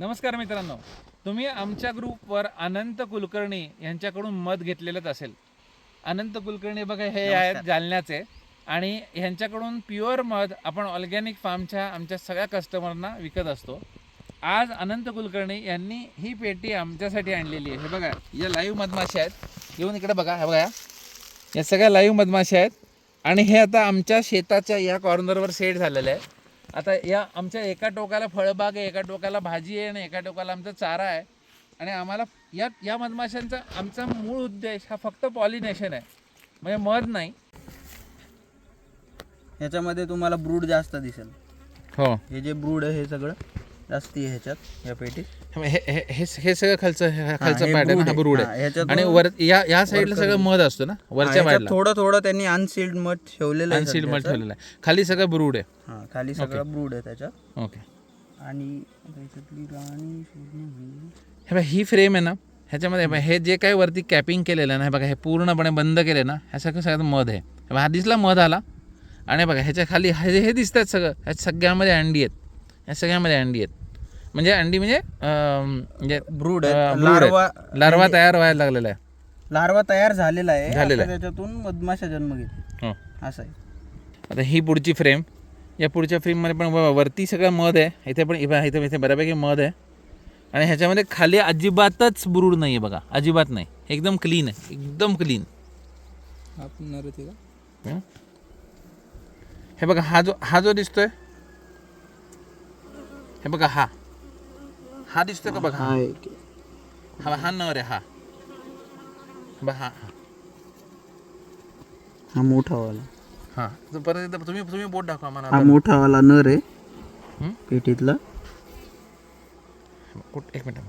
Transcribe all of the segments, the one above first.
नमस्कार मित्रांनो. तुम्ही आमच्या ग्रुपवर अनंत कुलकर्णी यांच्याकडून मत घेतलेलंच असेल. अनंत कुलकर्णी बघा हे आहेत जालन्याचे. आणि ह्यांच्याकडून प्युअर मध आपण ऑर्गॅनिक फार्मच्या आमच्या सगळ्या कस्टमरना विकत असतो. आज अनंत कुलकर्णी यांनी ही पेटी आमच्यासाठी आणलेली आहे. हे बघा या लाईव्ह मधमाशा आहेत. येऊन इकडे बघा हे बघा. या. सगळ्या लाईव्ह मधमाशा आहेत. आणि हे आता आमच्या शेताच्या या कॉर्नरवर सेट झालेलं आहे. आता या आमच्या एका टोकाला फळबाग आहे एका टोकाला भाजी आहे आणि एका टोकाला आमचा चारा आहे. आणि आम्हाला या या मधमाशांचा आमचा मूळ उद्देश हा फक्त पॉलिनेशन आहे. म्हणजे मध नाही. ह्याच्यामध्ये तुम्हाला ब्रूड जास्त दिसेल. हो. हे जे ब्रूड आहे हे सगळं जास्ती ह्याच्यात या पेटीत हे हे हे हे सगळं खालचं खालचं हे पॅटर्न brood हा आहे. ब्रूड हा, आहे. आणि वर या या साईडला सगळं मध असतो ना वरच्या ह्याच्यात बाजूला थोडं थोडं त्यांनी अनसील्ड मध ठेवलेलं आहे अनसील मध सध्याचं. ठेवलेला आहे. खाली सगळं ब्रूड आहे. हा खाली सगळं ब्रूड आहे त्याच्यात. ओके आणि आता ह्याच्यातली राणी शोधणं म्हणजे- हे बघा ही फ्रेम आहे ना ह्याच्यामध्ये हे बघा, हे जे काही वरती कॅपिंग केलेलं आहे ना हे बघा हे पूर्णपणे बंद केले ना ह्या सगळं सगळ्यात मध आहे. हे बघा, हा दिसला मध आला. आणि बघा ह्याच्या खाली हे हे दिसतात सगळं. ह्या सगळ्यामध्ये अंडी आहेत. ह्या सगळ्यामध्ये अंडी आहेत. म्हणजे अंडी म्हणजे अं, म्हणजे ब्रूड आहे. आहेत. लार्वा लार्वा तयार व्हायला लागलेला आहे. लार्वा तयार झालेला आहे. झालेला आता त्याच्यातून मधमाशा जन्म घेते. हो. असं आहे. आता ही पुढची फ्रेम या पुढच्या फ्रेममध्ये पण वरती सगळं मध आहे. इथे पण इथे इथे इथे बऱ्यापैकी मध आहे. आणि ह्याच्यामध्ये खाली अजिबातच ब्रूड नाही आहे बघा. अजिबात नाही. एकदम क्लीन आहे. एकदम क्लीन हं? हे बघा हा जो हा जो दिसतोय हे बघा हा. हा दिसतोय का बघा? हा. हा हा नर आहे हा. बघा हा. मोठा वाला. हा तर परत एकदा तुम्ही तुम्ही बोट दाखवा मला हा मोठा वाला नर आहे. हं? पेटीतला. कुठ एक मिनिट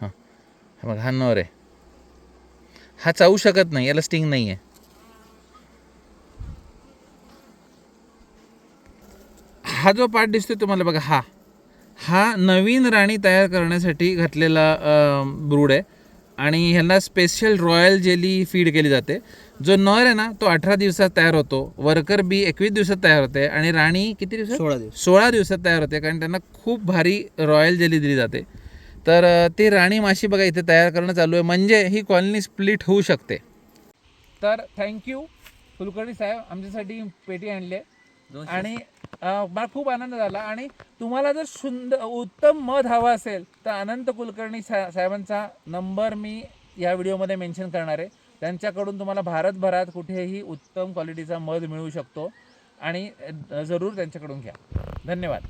हां. हे बघा हा नर आहे. हा चावू शकत नाही याला स्टिंग नाही आहे हा जो पार्ट दिसतोय तुम्हाला बघा हा. हा नवीन राणी तयार करण्यासाठी घातलेला ब्रूड आहे. आणि ह्यांना स्पेशल रॉयल जेली फीड केली जाते. जो नर आहे ना तो अठरा दिवसात तयार होतो. वर्कर बी एकवीस दिवसात तयार होते. आणि राणी किती दिवसात? सोळा दिवस. सोळा दिवसात तयार होते. कारण त्यांना खूप भारी रॉयल जेली दिली जाते. तर ती राणी माशी बघा इथे तयार करणं चालू आहे. म्हणजे ही कॉलनी स्प्लिट होऊ शकते. तर थँक्यू कुलकर्णी साहेब आमच्यासाठी पेटी आणली आहे. आणि खूप आनंद झाला. आणि तुम्हाला जर सुंदर उत्तम मध हवा असेल तर अनंत कुलकर्णी सा साहेबांचा नंबर मी या व्हिडिओमध्ये मेन्शन करणार आहे. त्यांच्याकडून तुम्हाला भारतभरात कुठेही उत्तम क्वालिटीचा मध मिळू शकतो. आणि जरूर त्यांच्याकडून घ्या. धन्यवाद.